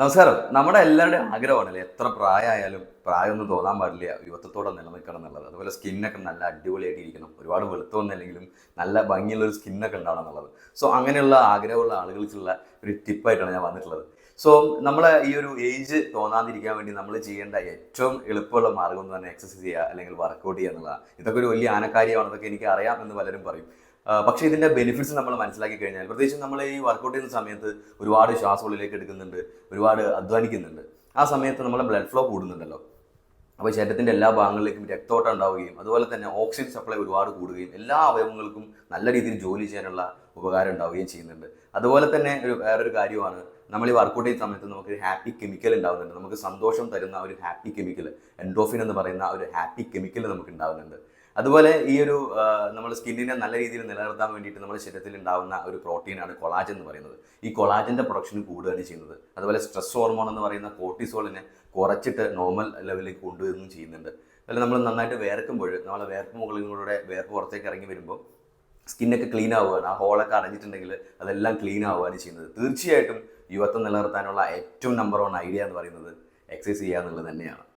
നമസ്കാരം. നമ്മുടെ എല്ലാവരുടെയും ആഗ്രഹമാണല്ലേ? എത്ര പ്രായമായാലും പ്രായമൊന്നും തോന്നാൻ പാടില്ല. യുവത്വത്തോടെ നിലനിൽക്കണം എന്നുള്ളത്. അതുപോലെ സ്കിന്നൊക്കെ നല്ല അടിപൊളിയായിട്ട് ഇരിക്കണം ഒരുപാട് വെളുത്തൊന്നല്ലെങ്കിലും നല്ല ഭംഗിയുള്ള ഒരു സ്കിന്നൊക്കെ ഉണ്ടാവണം എന്നുള്ളത്. സോ അങ്ങനെയുള്ള ആഗ്രഹമുള്ള ആളുകൾക്കുള്ള ഒരു ടിപ്പായിട്ടാണ് ഞാൻ വന്നിട്ടുള്ളത്. സോ നമ്മളെ ഈ ഒരു ഏജ് തോന്നാതിരിക്കാൻ വേണ്ടി നമ്മൾ ചെയ്യേണ്ട ഏറ്റവും എളുപ്പമുള്ള മാർഗം എന്ന് പറഞ്ഞാൽ എക്സസൈസ് ചെയ്യുക അല്ലെങ്കിൽ വർക്കൗട്ട് ചെയ്യുക എന്നുള്ളതാണ്. ഇതൊക്കെ ഒരു വലിയ ആനക്കാര്യമാണെന്നൊക്കെ എനിക്ക് അറിയാം എന്ന് പലരും പറയും. പക്ഷേ ഇതിന്റെ ബെനിഫിറ്റ്സ് നമ്മൾ മനസ്സിലാക്കി കഴിഞ്ഞാൽ പ്രത്യേകിച്ച് നമ്മൾ ഈ വർക്കൗട്ട് ചെയ്യുന്ന സമയത്ത് ഒരുപാട് ശ്വാസം ഉള്ളിലേക്ക് എടുക്കുന്നുണ്ട് ഒരുപാട് അധ്വാനിക്കുന്നുണ്ട്. ആ സമയത്ത് നമ്മളെ ബ്ലഡ് ഫ്ലോ കൂടുന്നുണ്ടല്ലോ. അപ്പോൾ ശരീരത്തിന്റെ എല്ലാ ഭാഗങ്ങളിലേക്കും രക്തോട്ടം ഉണ്ടാവുകയും അതുപോലെ തന്നെ ഓക്സിജൻ സപ്ലൈ ഒരുപാട് കൂടുകയും എല്ലാ അവയവങ്ങൾക്കും നല്ല രീതിയിൽ ജോലി ചെയ്യാനുള്ള ഉപകാരം ഉണ്ടാവുകയും ചെയ്യുന്നുണ്ട്. അതുപോലെ തന്നെ ഒരു വേറൊരു കാര്യമാണ് നമ്മൾ ഈ വർക്കൗട്ട് ചെയ്യുന്ന സമയത്ത് നമുക്ക് ഹാപ്പി കെമിക്കൽ ഉണ്ടാവുന്നുണ്ട്. നമുക്ക് സന്തോഷം തരുന്ന ഒരു ഹാപ്പി കെമിക്കൽ എൻഡോഫിൻ എന്ന് പറയുന്ന ഒരു ഹാപ്പി കെമിക്കൽ നമുക്ക് ഉണ്ടാവുന്നുണ്ട്. അതുപോലെ ഈ ഒരു നമ്മൾ സ്കിന്നിനെ നല്ല രീതിയിൽ നിലനിർത്താൻ വേണ്ടിയിട്ട് നമ്മുടെ ശരീരത്തിൽ ഉണ്ടാകുന്ന ഒരു പ്രോട്ടീനാണ് കൊളാജൻ എന്ന് പറയുന്നത്. ഈ കൊളാജിന്റെ പ്രൊഡക്ഷൻ കൂടുകയാണ് ചെയ്യുന്നത്. അതുപോലെ സ്ട്രെസ് ഹോർമോൺ എന്ന് പറയുന്ന കോർട്ടിസോളിനെ കുറച്ചിട്ട് നോർമൽ ലെവലിലേക്ക് കൊണ്ടുവരുന്നു ചെയ്യുന്നുണ്ട്. അതുപോലെ നമ്മൾ നന്നായിട്ട് വേർക്കുമ്പോൾ നമ്മളെ വേർപ്പ് മുകളിലൂടെ വേർപ്പ് പുറത്തേക്ക് ഇറങ്ങി വരുമ്പോൾ സ്കിന്നൊക്കെ ക്ലീൻ ആവുകയാണ്. ആ ഹോളൊക്കെ അടഞ്ഞിട്ടുണ്ടെങ്കിൽ അതെല്ലാം ക്ലീൻ ആവുകയാണ് ചെയ്യുന്നത്. തീർച്ചയായിട്ടും യുവത്വം നിലനിർത്താനുള്ള ഏറ്റവും നമ്പർ വൺ ഐഡിയ എന്ന് പറയുന്നത് എക്സസൈസ് ചെയ്യുക എന്നുള്ളത് തന്നെയാണ്.